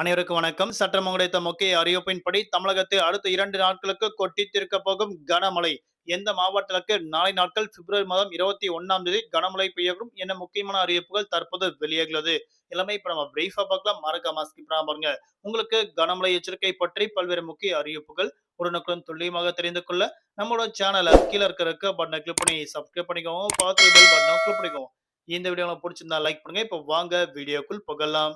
அனைவருக்கும் வணக்கம். சட்டம் கிடைத்த முக்கிய அறிவிப்பின்படி தமிழகத்தில் அடுத்த இரண்டு நாட்களுக்கு கொட்டி தீர்க்க போகும் கனமழை. எந்த மாவட்டத்திற்கு? நாளை நாட்கள் பிப்ரவரி மாதம் இருபத்தி ஒன்னாம் தேதி கனமழை பெய்யும் என முக்கியமான அறிவிப்புகள் தற்போது வெளியாகிறது எல்லாமே இப்ப நம்ம பிரீஃபா பார்க்கலாம். மறக்காம ஸ்கிப் பாருங்க. உங்களுக்கு கனமழை எச்சரிக்கை பற்றி பல்வேறு முக்கிய அறிவிப்புகள் உடனுக்குடன் துல்லியமாக தெரிந்து கொள்ள நம்மளோட சேனலை கீழே இருக்கிற பட்டனை கிளிக் பண்ணி சப்ஸ்கிரைப் பண்ணிக்கோங்க. பார்த்து பெல் பட்டனை கிளிக் பண்ணிக்கோங்க. இந்த வீடியோ பிடிச்சிருந்தா லைக் பண்ணுங்க. இப்போ வாங்க. வீடியோக்குள் புகழலாம்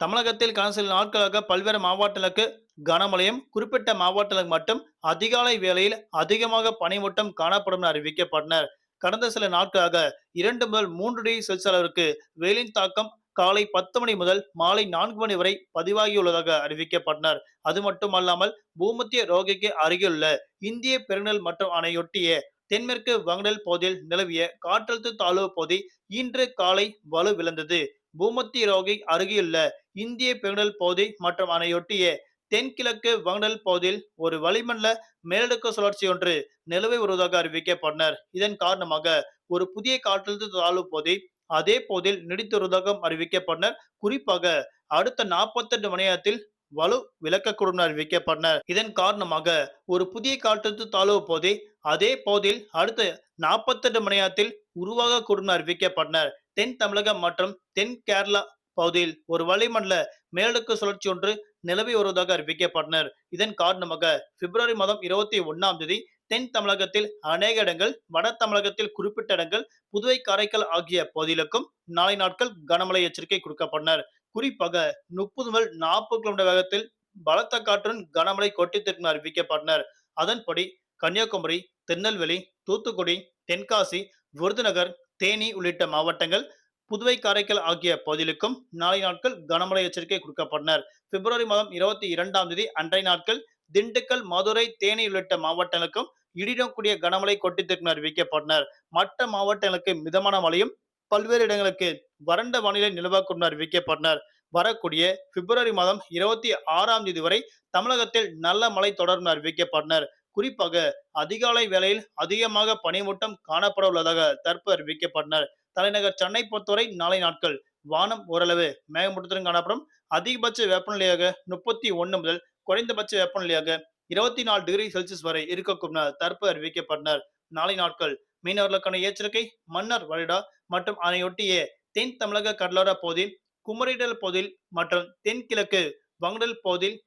தமிழகத்தில் கடந்த சில நாட்களாக பல்வேறு மாவட்டங்களுக்கு கனமழையும் குறிப்பிட்ட மாவட்டங்களுக்கு மட்டும் அதிகாலை வேளையில் அதிகமாக பனிமூட்டம் காணப்படும் என அறிவிக்கப்பட்டனர். கடந்த சில நாட்களாக இரண்டு முதல் மூன்று டிகிரி செல்சியஸ் அளவிற்கு வெயிலின் தாக்கம் காலை பத்து மணி முதல் மாலை நான்கு மணி வரை பதிவாகியுள்ளதாக அறிவிக்கப்பட்டனர். அது மட்டுமல்லாமல் பூமத்திய ரோகைக்கு அருகிலுள்ள இந்திய பெருங்கடல் மற்றும் அணையொட்டிய தென்மேற்கு வங்கடல் பகுதியில் நிலவிய காற்றழுத்த தாழ்வு பகுதி இன்று காலை வலுவிழந்தது. பூமத்திய ரோகை அருகிலுள்ள இந்திய பெருங்கடல் பகுதி மற்றும் அணையொட்டிய தென்கிழக்கு வங்கடல் பகுதியில் ஒரு வளிமண்டல மேலடுக்கு சுழற்சி ஒன்று நிலவை வருவதாக அறிவிக்கப்பட்டனர். இதன் காரணமாக ஒரு புதிய காற்றழுத்த தாழ்வு பகுதி அதே போதில் நீடித்து வருவதாக அறிவிக்கப்பட்டனர். குறிப்பாக அடுத்த நாற்பத்தி எட்டு மணி நேரத்தில் வலு விளக்கக்கூடும் அறிவிக்கப்பட்டனர். இதன் காரணமாக ஒரு புதிய காற்றழுத்த தாழ்வு பகுதி அதே போதில் அடுத்த நாற்பத்தி எட்டு மணி நேரத்தில் உருவாகக்கூடும் அறிவிக்கப்பட்டனர். தென் தமிழகம் மற்றும் தென் கேரளா பகுதியில் ஒரு வளிமண்டல மேலடுக்கு சுழற்சி ஒன்று நிலவி வருவதாக அறிவிக்கப்பட்டனர். இதன் காரணமாக பிப்ரவரி மாதம் இருபத்தி ஒன்னாம் தேதி தென் தமிழகத்தில் அநேக இடங்கள் வட தமிழகத்தில் குறிப்பிட்ட இடங்கள் புதுவை காரைக்கால் ஆகிய பகுதிகளுக்கும் நாளை நாட்கள் கனமழை எச்சரிக்கை கொடுக்கப்பட்டனர். குறிப்பாக முப்பது முதல் நாற்பது கிலோமீட்டர் வேகத்தில் பலத்த காற்றுடன் கனமழை கொட்டித்திற்கும் அறிவிக்கப்பட்டனர். அதன்படி கன்னியாகுமரி திருநெல்வேலி தூத்துக்குடி தென்காசி விருதுநகர் தேனி உள்ளிட்ட மாவட்டங்கள் புதுவை காரைக்கால் ஆகிய பகுதிகளுக்கும் நாளை நாட்கள் கனமழை எச்சரிக்கை கொடுக்கப்பட்டனர். பிப்ரவரி மாதம் இருபத்தி இரண்டாம் தேதி அன்றைய நாட்கள் திண்டுக்கல் மதுரை தேனி உள்ளிட்ட மாவட்டங்களுக்கும் இடியுடன் கூடிய கனமழை கொட்டித்திற்கு அறிவிக்கப்பட்டனர். மற்ற மாவட்டங்களுக்கு மிதமான மழையும் பல்வேறு இடங்களுக்கு வறண்ட வானிலை நிலவக்கூடும் அறிவிக்கப்பட்டனர். வரக்கூடிய பிப்ரவரி மாதம் இருபத்தி ஆறாம் தேதி வரை தமிழகத்தில் நல்ல மழை தொடரும் அறிவிக்கப்பட்டனர். குறிப்பாக அதிகாலை வேளையில் அதிகமாக பனிமூட்டம் காணப்பட உள்ளதாக தற்போது அறிவிக்கப்பட்டனர். தலைநகர் சென்னை பொறுத்தவரை நாளை நாட்கள். வானம் ஓரளவு மேகமூட்டத்துடன் காணப்படும். அதிகபட்ச வெப்பநிலையாக முப்பத்தி ஒன்று முதல் குறைந்தபட்ச வெப்பநிலையாக இருபத்தி நாலு டிகிரி செல்சியஸ் வரை இருக்கக்கூடும் தற்போது அறிவிக்கப்பட்டனர். நாளை நாட்கள் மீனவர்களுக்கான எச்சரிக்கை மன்னர் வளைடா மற்றும் அதனையொட்டிய தென் தமிழக கடலோர பகுதியில் குமரிடல் பகுதியில் மற்றும் தென்கிழக்கு வங்கடல் பகுதியில்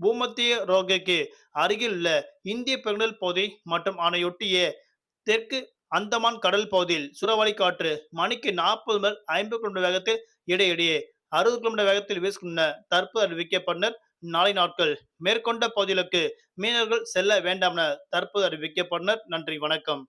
பூமத்திய ரோகைக்கு அருகில் உள்ள இந்திய பெருங்கடல் பகுதி மற்றும் அதனையொட்டிய தெற்கு அந்தமான் கடல் பகுதியில் சுறவழி காற்று மணிக்கு நாற்பது முதல் ஐம்பது கிலோமீட்டர் வேகத்தில் இடையிடையே அறுபது கிலோமீட்டர் வேகத்தில் வீசுகின்ற தற்போது அறிவிக்கப்பட்டனர் நாளை நாட்கள் மேற்கொண்ட பகுதிகளுக்கு மீனவர்கள் செல்ல வேண்டாம் என தற்போது அறிவிக்கப்பட்டனர் நன்றி. வணக்கம்.